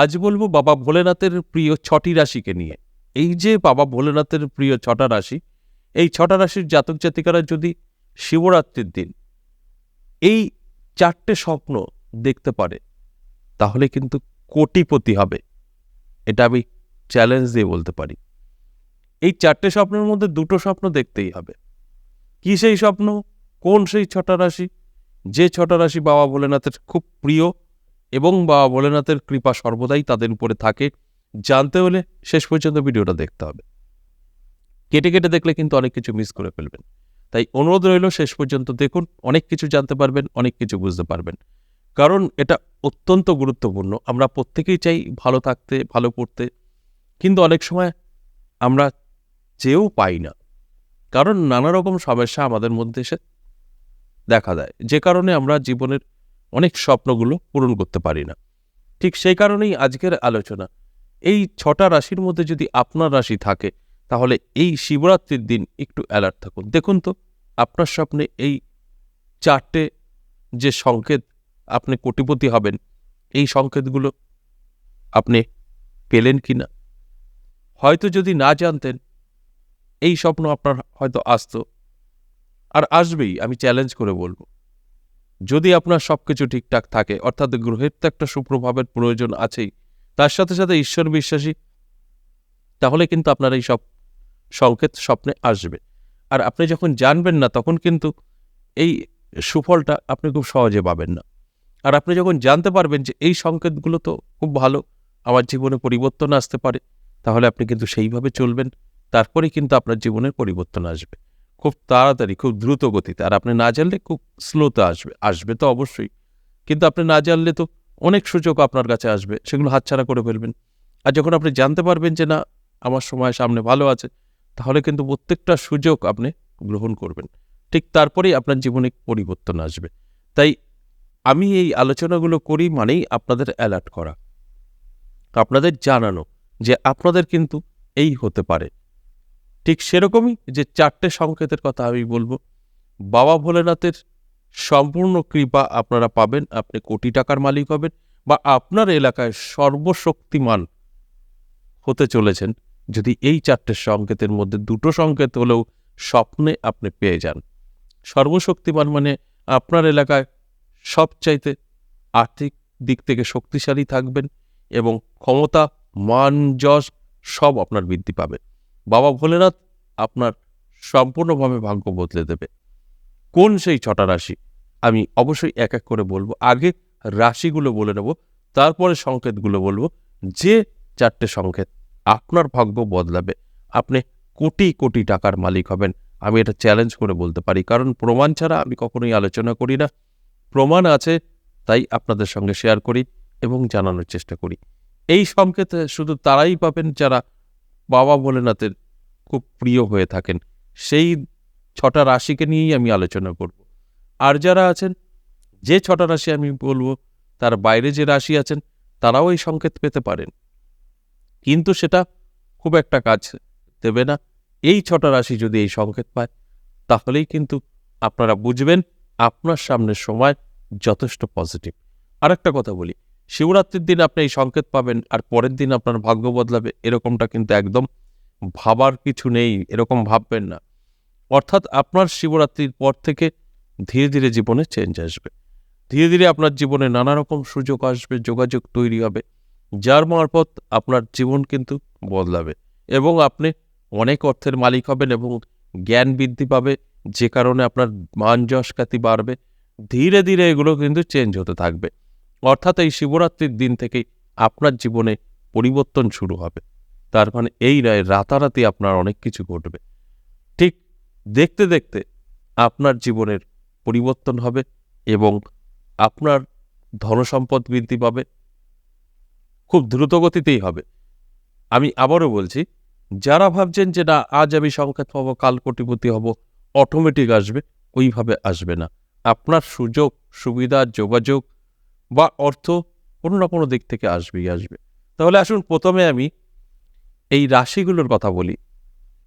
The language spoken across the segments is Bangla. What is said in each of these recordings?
আজ বলব বাবা ভোলেনাথের প্রিয় ছটি রাশিকে নিয়ে। এই যে বাবা ভোলেনাথের প্রিয় ছটা রাশি, এই ছটা রাশির জাতক জাতিকারা যদি শিবরাত্রির দিন এই চারটে স্বপ্ন দেখতে পারে, তাহলে কিন্তু কোটিপতি হবে। এটা আমি চ্যালেঞ্জ দিয়ে বলতে পারি। এই চারটে স্বপ্নের মধ্যে দুটো স্বপ্ন দেখতেই হবে। কি সেই স্বপ্ন? কোন সেই ছটা রাশি? যে ছটা রাশি বাবা ভোলেনাথের খুব প্রিয় এবং বাবা ভোলেনাথের কৃপা সর্বদাই তাদের উপরে থাকে। জানতে হলে শেষ পর্যন্ত ভিডিওটা দেখতে হবে। কেটে কেটে দেখলে কিন্তু অনেক কিছু মিস করে ফেলবেন। তাই অনুরোধ রইল, শেষ পর্যন্ত দেখুন, অনেক কিছু জানতে পারবেন, অনেক কিছু বুঝতে পারবেন। কারণ এটা অত্যন্ত গুরুত্বপূর্ণ। আমরা প্রত্যেকেই চাই ভালো থাকতে, ভালো পড়তে কিন্তু অনেক সময় আমরা চেয়েও পাই না। কারণ নানা রকম সমস্যা আমাদের মধ্যে এসে দেখা দেয়। যে কারণে আমরা জীবনের অনেক স্বপ্নগুলো পূরণ করতে পারি না। ঠিক সেই কারণেই আজকের আলোচনা। এই ছটা রাশির মধ্যে যদি আপনার রাশি থাকে, তাহলে এই শিবরাত্রির দিন একটু অ্যালার্ট থাকুন। দেখুন তো, আপনার স্বপ্নে এই চারটে যে সংকেত আপনি কোটিপতি হবেন, এই সংকেতগুলো আপনি পেলেন কি না হয়তো যদি না জানতেন, এই স্বপ্ন আপনার হয়তো আসতো। আর আসবেই, আমি চ্যালেঞ্জ করে বলব। যদি আপনার সব কিছু ঠিকঠাক থাকে, অর্থাৎ গ্রহের তো একটা সুপ্রভাবের প্রয়োজন আছেই, তার সাথে সাথে ঈশ্বর বিশ্বাসী, তাহলে কিন্তু আপনার এই সব সংকেত স্বপ্নে আসবে। আর আপনি যখন জানবেন না, তখন কিন্তু এই সুফলটা আপনি খুব সহজে পাবেন না। আর আপনি যখন জানতে পারবেন যে এই সংকেতগুলো তো খুব ভালো, আমার জীবনে পরিবর্তন আসতে পারে, তাহলে আপনি কিন্তু সেইভাবে চলবেন, তারপরেই কিন্তু আপনার জীবনের পরিবর্তন আসবে। খুব তাড়াতাড়ি, খুব দ্রুত গতিতে। আর আপনি না জানলে খুব স্লোতে আসবে আসবে তো অবশ্যই। কিন্তু আপনি না জানলে তো অনেক সুযোগ আপনার কাছে আসবে, সেগুলো হাতছাড়া করে ফেলবেন। আর যখন আপনি জানতে পারবেন যে না, আমার সময় সামনে ভালো আছে, তাহলে কিন্তু প্রত্যেকটা সুযোগ আপনি গ্রহণ করবেন। ঠিক তারপরেই আপনার জীবনে পরিবর্তন আসবে। তাই আমি এই আলোচনাগুলো করি মানেই আপনাদের অ্যালার্ট করা। আপনাদের জানানো যে আপনাদের কিন্তু এই হতে পারে। ঠিক সেরকমই যে চারটে সংকেতের কথা আমি বলব। বাবা ভোলেনাথের সম্পূর্ণ কৃপা আপনারা পাবেন, আপনি কোটি টাকার মালিক হবেন বা আপনার এলাকায় সর্বশক্তিমান হতে চলেছেন যদি এই চারটে সংকেতের মধ্যে দুটো সংকেত হলেও স্বপ্নে আপনি পেয়ে যান। সর্বশক্তিমান মানে আপনার এলাকায় সবচাইতে আর্থিক দিক থেকে শক্তিশালী থাকবেন এবং ক্ষমতা, মান, যশ সব আপনার বৃদ্ধি পাবে। বাবা ভোলেনাথ আপনার সম্পূর্ণভাবে ভাগ্য বদলে দেবে। কোন সেই ছটা রাশি? আমি অবশ্যই এক এক করে বলব। আগে রাশিগুলো বলে নেব, তারপরে সংকেতগুলো বলব। যে চারটে সংকেত আপনার ভাগ্য বদলাবে। আপনি কোটি কোটি টাকার মালিক হবেন। আমি এটা চ্যালেঞ্জ করে বলতে পারি। কারণ প্রমাণ ছাড়া আমি কখনোই আলোচনা করি না। প্রমাণ আছে, তাই আপনাদের সঙ্গে শেয়ার করি এবং জানানোর চেষ্টা করি। এই সংকেত শুধু তারাই পাবেন যারা বাবা ভোলেনাথের খুব প্রিয় হয়ে থাকেন। সেই ছটা রাশিকে নিয়েই আমি আলোচনা করব। আর যারা আছেন, যে ছটা রাশি আমি বলব, তার বাইরে যে রাশি আছেন, তারাও এই সংকেত পেতে পারেন। কিন্তু সেটা খুব একটা কাজ দেবে না। এই ছটা রাশি যদি এই সংকেত পায়, তাহলেই কিন্তু আপনারা বুঝবেন, আপনার সামনের সময় যথেষ্ট পজিটিভ। আর একটা কথা বলি শিবরাত্রির দিন আপনি এই সংকেত পাবেন আর পরের দিন আপনার ভাগ্য বদলাবে, এরকমটা কিন্তু একদম ভাবার কিছু নেই, এরকম ভাববেন না। অর্থাৎ আপনার শিবরাত্রির পর থেকে ধীরে ধীরে জীবনে চেঞ্জ আসবে। ধীরে ধীরে আপনার জীবনে নানা রকম সুযোগ আসবে, যোগাযোগ তৈরি হবে, যার মারফত আপনার জীবন কিন্তু বদলাবে এবং আপনি অনেক অর্থের মালিক হবেন এবং জ্ঞান বৃদ্ধি পাবে, যে কারণে আপনার মান যশ খ্যাতি বাড়বে, ধীরে ধীরে এগুলো কিন্তু চেঞ্জ হতে থাকবে। অর্থাৎ এই শিবরাত্রির দিন থেকেই আপনার জীবনে পরিবর্তন শুরু হবে। তার মানে এই রায় রাতারাতি আপনার অনেক কিছু ঘটবে। ঠিক দেখতে দেখতে আপনার জীবনের পরিবর্তন হবে এবং আপনার ধনসম্পদ বৃদ্ধি পাবে। খুব দ্রুত গতিতেই হবে। আমি আবারও বলছি, যারা ভাবছেন যে না, আজ আমি সংখ্যাত পাবো, কাল কোটিপতি হব অটোমেটিক আসবে, ওইভাবে আসবে না। আপনার সুযোগ, সুবিধা, যোগাযোগ বা অর্থ কোনো না কোনো দিক থেকে আসবেই, আসবে। তাহলে আসুন প্রথমে আমি এই রাশিগুলোর কথা বলি।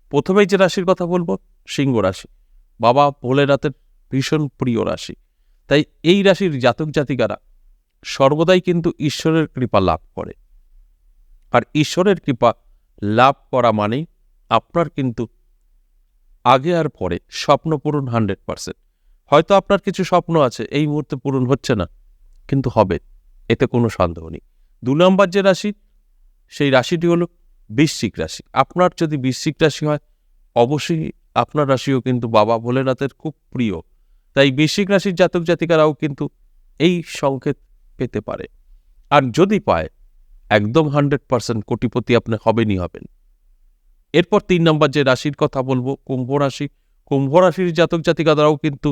প্রথমেই যে রাশির কথা বলব, সিংহ রাশি। বাবা ভোলেনাথের ভীষণ প্রিয় রাশি। তাই এই রাশির জাতক জাতিকারা সর্বদাই কিন্তু ঈশ্বরের কৃপা লাভ করে। আর ঈশ্বরের কৃপা লাভ করা মানেই আপনার কিন্তু আগে আর পরে স্বপ্ন পূরণ হান্ড্রেড পারসেন্ট। হয়তো আপনার কিছু স্বপ্ন আছে, এই মুহূর্তে পূরণ হচ্ছে না। কিন্তু হবে, এতে কোনো সন্দেহ নেই। দু নম্বর যে রাশি, সেই রাশিটি হলো বৃশ্চিক রাশি। আপনার যদি বৃশ্চিক রাশি হয়, অবশ্যই আপনার রাশিও কিন্তু বাবা ভোলেনাথের খুব প্রিয়। তাই বৃশ্চিক রাশির জাতক জাতিকারাও কিন্তু এই সংকেত পেতে পারে। আর যদি পায়, একদম হান্ড্রেড পার্সেন্ট কোটিপতি আপনি হবেনই হবেন। এরপর তিন নম্বর যে রাশির কথা বলব, কুম্ভ রাশি। কুম্ভ রাশির জাতক জাতিকাদারাও কিন্তু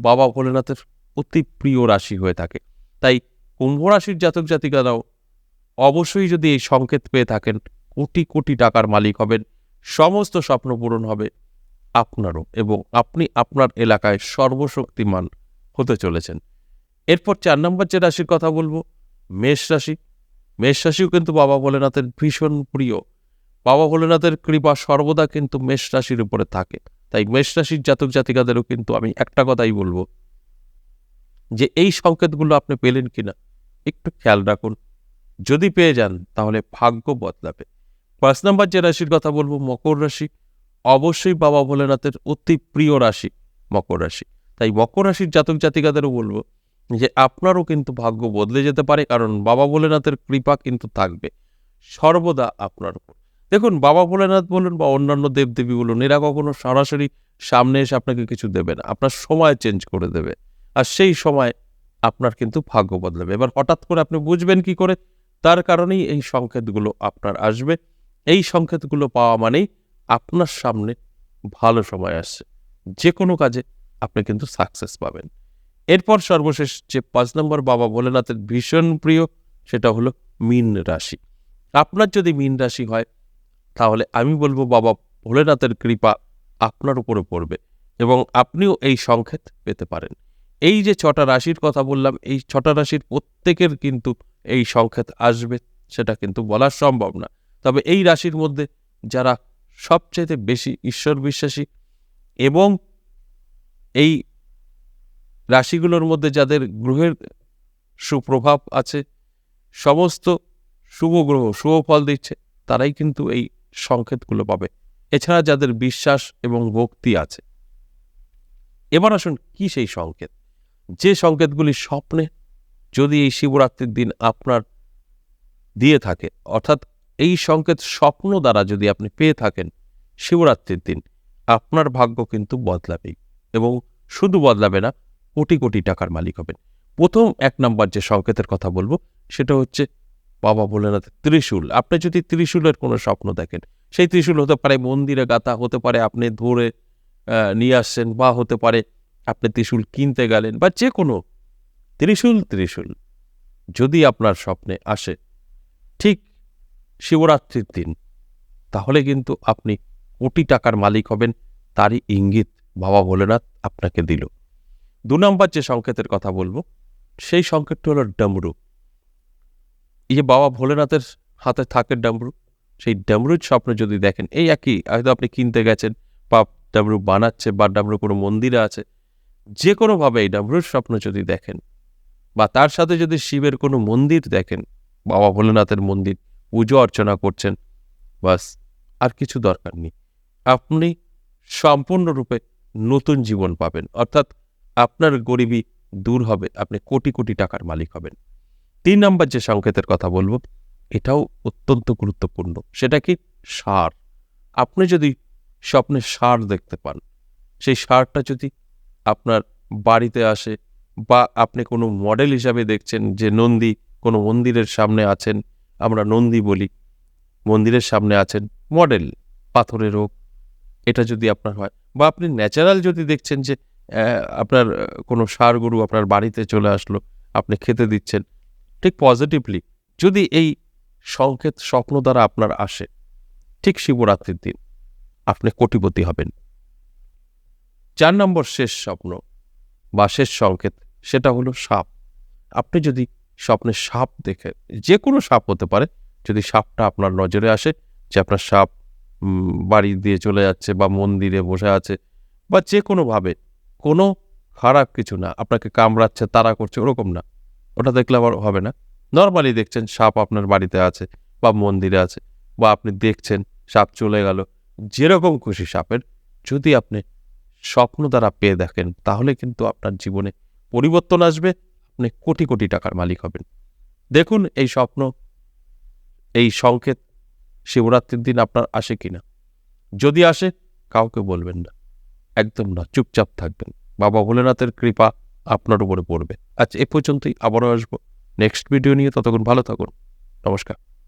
বাবা ভোলেনাথের অতি প্রিয় রাশি হয়ে থাকে। তাই কুম্ভ রাশির জাতক জাতিকারাও অবশ্যই যদি এই সংকেত পেয়ে থাকেন, কোটি কোটি টাকার মালিক হবেন, সমস্ত স্বপ্ন পূরণ হবে আপনারও এবং আপনি আপনার এলাকায় সর্বশক্তিমান হতে চলেছেন। এরপর চার নম্বর যে রাশির কথা বলব, মেষ রাশি। মেষ রাশিও কিন্তু বাবা ভোলেনাথের ভীষণ প্রিয়। বাবা ভোলেনাথের কৃপা সর্বদা কিন্তু মেষ রাশির উপরে থাকে। তাই মেষ রাশির জাতক জাতিকাদেরও কিন্তু আমি একটা কথাই বলব যে এই সংকেতগুলো আপনি পেলেন কিনা, একটু খেয়াল রাখুন। যদি পেয়ে যান, তাহলে ভাগ্য বদলাবে। পাঁচ নম্বর যে রাশির কথা বলব, মকর রাশি। অবশ্যই বাবা ভোলেনাথের অতি প্রিয় রাশি মকর রাশি। তাই মকর রাশির জাতক জাতিকাদেরও বলব যে, আপনারও কিন্তু ভাগ্য বদলে যেতে পারে, কারণ বাবা ভোলেনাথের কৃপা কিন্তু থাকবে। সর্বদা আপনার উপর। দেখুন, বাবা ভোলেনাথ বলুন বা অন্যান্য দেবদেবী বলুন, এরা কখনো সরাসরি সামনে এসে আপনাকে কিছু দেবে না। আপনার সময় চেঞ্জ করে দেবে। আর সেই সময় আপনার কিন্তু ভাগ্য বদলাবে। এবার হঠাৎ করে আপনি বুঝবেন কি করে? তার কারণেই এই সংকেতগুলো আপনার আসবে। এই সংকেতগুলো পাওয়া মানেই আপনার সামনে ভালো সময় আসছে। যে কোনো কাজে আপনি কিন্তু সাকসেস পাবেন। এরপর সর্বশেষ যে পাঁচ নম্বর বাবা ভোলেনাথের ভীষণ প্রিয়, সেটা হলো মীন রাশি। আপনার যদি মীন রাশি হয়, তাহলে আমি বলব বাবা ভোলেনাথের কৃপা আপনার উপরে পড়বে এবং আপনিও এই সংকেত পেতে পারেন। এই যে ছটা রাশির কথা বললাম, এই ছটা রাশির প্রত্যেকের কিন্তু এই সংকেত আসবে, সেটা কিন্তু বলা সম্ভব না। তবে এই রাশির মধ্যে যারা সবচেয়ে বেশি ঈশ্বর বিশ্বাসী এবং এই রাশিগুলোর মধ্যে যাদের গ্রহের সুপ্রভাব আছে, সমস্ত শুভ গ্রহ, শুভ ফল দিচ্ছে, তারাই কিন্তু এই সংকেতগুলো পাবে। এছাড়া যাদের বিশ্বাস এবং ভক্তি আছে। এবার আসুন কি সেই সংকেত? যে সংকেতগুলি স্বপ্নে যদি এই শিবরাত্রির দিন আপনার দিয়ে থাকে, অর্থাৎ এই সংকেত স্বপ্ন দ্বারা যদি আপনি পেয়ে থাকেন শিবরাত্রির দিন, আপনার ভাগ্য কিন্তু বদলাবেই এবং শুধু বদলাবে না, কোটি কোটি টাকার মালিক হবেন। প্রথম এক নম্বর যে সংকেতের কথা বলব, সেটা হচ্ছে বাবা ভোলেনাথ ত্রিশূল। আপনি যদি ত্রিশূলের কোনো স্বপ্ন দেখেন, সেই ত্রিশূল হতে পারে মন্দিরে গাথা, হতে পারে আপনি ধরে নিয়ে আসছেন বা হতে পারে আপনি ত্রিশূল কিনতে গেলেন বা যে কোনো ত্রিশূল ত্রিশূল, যদি আপনার স্বপ্নে আসে ঠিক শিবরাত্রির দিন, তাহলে কিন্তু আপনি কোটি টাকার মালিক হবেন, তারই ইঙ্গিত বাবা ভোলেনাথ আপনাকে দিল। দু নম্বর যে সংকেতের কথা বলব, সেই সংকেতটি হলো ডমরু। এই যে বাবা ভোলেনাথের হাতে থাকে ডামরু, সেই ডমরুর স্বপ্ন যদি দেখেন, এই একই, হয়তো আপনি কিনতে গেছেন বা ডমরু বানাচ্ছে বা ডমরু কোনো মন্দিরে আছে যে কোনোভাবে এই ডমরুর স্বপ্ন যদি দেখেন বা তার সাথে যদি শিবের কোনো মন্দির দেখেন, বাবা ভোলেনাথের মন্দির, পুজো অর্চনা করছেন, বাস, আর কিছু দরকার নেই। আপনি সম্পূর্ণরূপে নতুন জীবন পাবেন। অর্থাৎ আপনার গরিবী দূর হবে, আপনি কোটি কোটি টাকার মালিক হবেন। তিন নম্বর যে সংকেতের কথা বলব, এটাও অত্যন্ত গুরুত্বপূর্ণ। সেটা কি? সার। আপনি যদি স্বপ্নে সার দেখতে পান, সেই সারটা যদি আপনার বাড়িতে আসে বা আপনি কোনো মডেল হিসাবে দেখছেন যে নন্দী কোনো মন্দিরের সামনে আছেন, আমরা নন্দী বলি, মন্দিরের সামনে আছেন, মডেল, পাথরের হোক এটা যদি আপনার হয়। বা আপনি ন্যাচারাল যদি দেখছেন যে আপনার কোনো সার গরু আপনার বাড়িতে চলে আসলো, আপনি খেতে দিচ্ছেন, ঠিক পজিটিভলি যদি এই সংকেত স্বপ্ন দ্বারা আপনার আসে, ঠিক শিবরাত্রির দিন, আপনি কোটিপতি হবেন। চার নম্বর শেষ স্বপ্ন বা শেষ সংকেত সেটা হলো সাপ। আপনি যদি স্বপ্নে সাপ দেখে যে কোনো সাপ হতে পারে, যদি সাপটা আপনার নজরে আসে যে আপনার সাপ বাড়ি দিয়ে চলে যাচ্ছে বা মন্দিরে বসে আছে বা যে কোনোভাবে কোনো খারাপ কিছু না, আপনাকে কামড়াচ্ছে, তাড়া করছে, ওরকম না। ওটা দেখলে আবার হবে না। নর্মালি দেখছেন সাপ আপনার বাড়িতে আছে বা মন্দিরে আছে বা আপনি দেখছেন সাপ চলে গেল। যেরকম খুশি সাপের, যদি আপনি স্বপ্ন দ্বারা পেয়ে দেখেন, তাহলে কিন্তু আপনার জীবনে পরিবর্তন আসবে, আপনি কোটি কোটি টাকার মালিক হবেন। দেখুন এই স্বপ্ন, এই সংকেত শিবরাত্রির দিন আপনার আসে কিনা। যদি আসে, কাউকে বলবেন না। একদম না, চুপচাপ থাকবেন। বাবা ভোলেনাথের কৃপা আপনার উপরে পড়বে। আচ্ছা এ পর্যন্তই, আবারও আসব। নেক্সট ভিডিও নিয়ে ততক্ষণ ভালো থাকুন। নমস্কার।